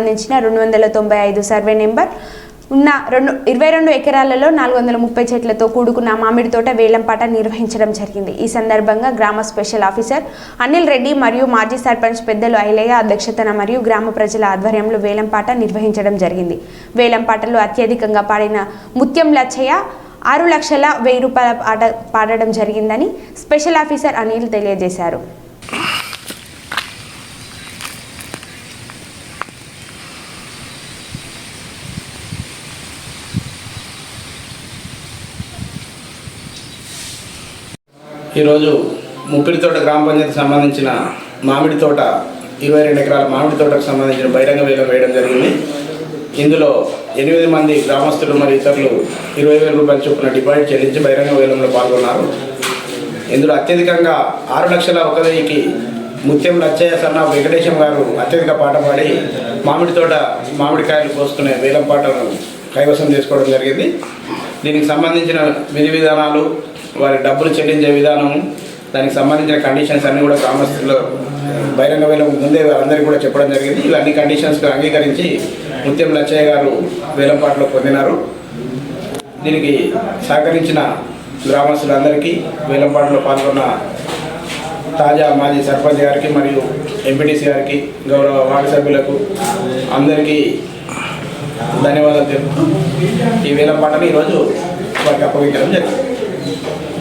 సంబంధించిన రెండు వందల తొంభై ఐదు సర్వే నెంబర్ ఉన్న రెండు ఇరవై రెండు ఎకరాలలో నాలుగు వందల ముప్పై చెట్లతో కూడుకున్న మామిడి తోట వేలంపాట నిర్వహించడం జరిగింది. ఈ సందర్భంగా గ్రామ స్పెషల్ ఆఫీసర్ అనిల్ రెడ్డి మరియు మాజీ సర్పంచ్ పెద్దలు ఐలయ్య అధ్యక్షతన మరియు గ్రామ ప్రజల ఆధ్వర్యంలో వేలంపాట నిర్వహించడం జరిగింది. వేలంపాటలో అత్యధికంగా పాడిన ముత్యం లచ్చయ్య ఆరు లక్షల వెయ్యి రూపాయల పాట పాడడం జరిగిందని స్పెషల్ ఆఫీసర్ అనిల్ తెలియజేశారు. ఈరోజు ముప్పిడి తోట గ్రామ పంచాయతీకి సంబంధించిన మామిడి తోట ఇరవై రెండు ఎకరాల మామిడి తోటకు సంబంధించిన బహిరంగ వేలం వేయడం జరిగింది. ఇందులో ఎనిమిది మంది గ్రామస్తులు మరియు ఇతరులు ఇరవై వేల రూపాయల చొప్పున డిపాజిట్ చెల్లించి బహిరంగ వేలంలో పాల్గొన్నారు. ఇందులో అత్యధికంగా ఆరు లక్షల ఒక వెయ్యికి ముత్యం లచ్చయ్య సన్న వెంకటేశం గారు అత్యధిక పాట పాడి మామిడి తోట మామిడికాయలు కోసుకునే వేలం పాటను కైవసం చేసుకోవడం జరిగింది. దీనికి సంబంధించిన విధి విధానాలు వారి డబ్బులు చెల్లించే విధానం దానికి సంబంధించిన కండిషన్స్ అన్నీ కూడా గ్రామస్తులు బహిరంగ వేలకు ముందే అందరికీ కూడా చెప్పడం జరిగింది. ఇవన్నీ కండిషన్స్ అంగీకరించి ముత్యం లచ్చయ్య గారు వేలంపాటలో పొందినారు. దీనికి సహకరించిన గ్రామస్తులందరికీ వేలంపాటలో పాల్గొన్న తాజా మాజీ సర్పంచ్ గారికి మరియు ఎంపీటీసీ గారికి గౌరవ వార్డు సభ్యులకు అందరికీ ధన్యవాదాలు తెలుపుతూ ఈ వేలంపాటను ఈరోజు వారికి అప్పగించడం జరిగింది. Thank you.